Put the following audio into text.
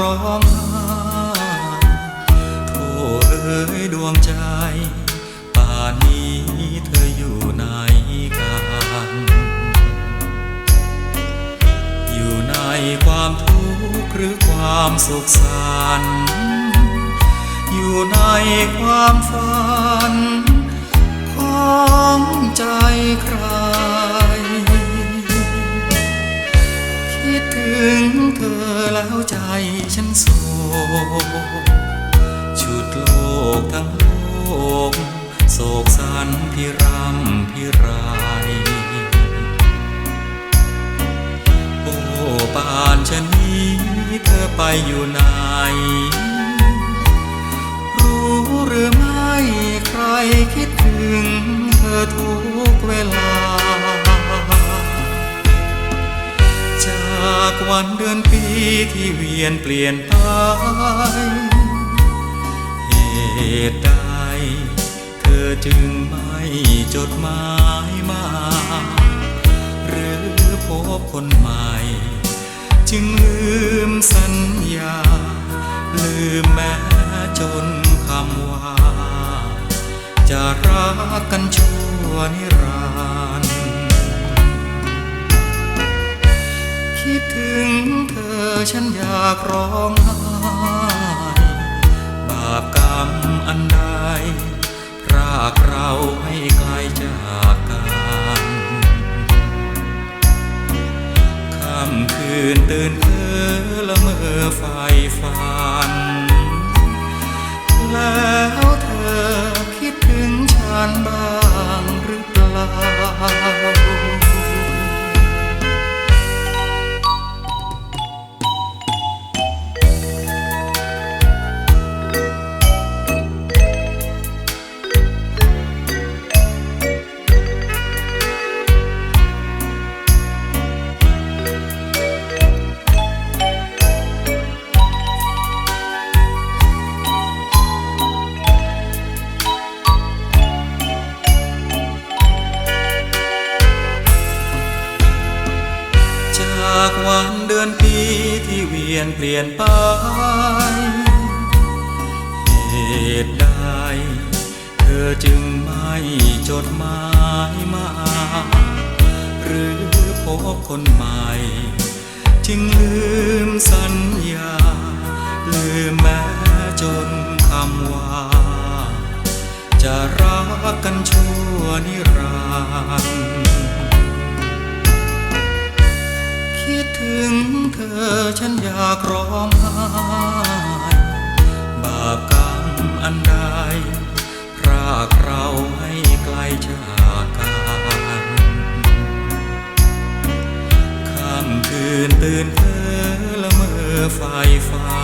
ร้องไห้โทเอ๋ยดวงใจ ป่านนี้เธออยู่ไหนกัน อยู่ในความทุกข์หรือความสุขสันต์อยู่ในความฝันของ ใจฉันโศกชุดโลกทั้งโลก โศกสันพิรำพิไรโอ้ปานชะนีเธอไปอยู่ไหน รู้หรือไม่ใครคิดถึง ที่เวียนเปลี่ยนไปเหตุใดเธอจึงไม่จดหมายมา หรือพบคนใหม่ จึงลืมสัญญา ลืมแม้จนคำว่า จะรักกันชั่วนิรันดร์คิดถึงเธอ ฉันอยากร้องไห้บาปกรรมอันใดพรากเราให้ไกลจากกันค่ำคืนตื่นเพ้อละเมอไฟฝัน แล้วเธอ วันเดือนปีที่เวียนเปลี่ยนไปเหตุใดเธอจึงไม่จดหมายมา หรือพบคนใหม่ จึงลืมสัญญา ลืมแม้จนคำว่า จะรักกันชั่วนิรันดร์ ถึงเธอฉันอยากร้องไห้บาปกรรมอันใดพรากเราให้ไกลจากกันค่ำคืนตื่นเธอละเมอไฟฟ้า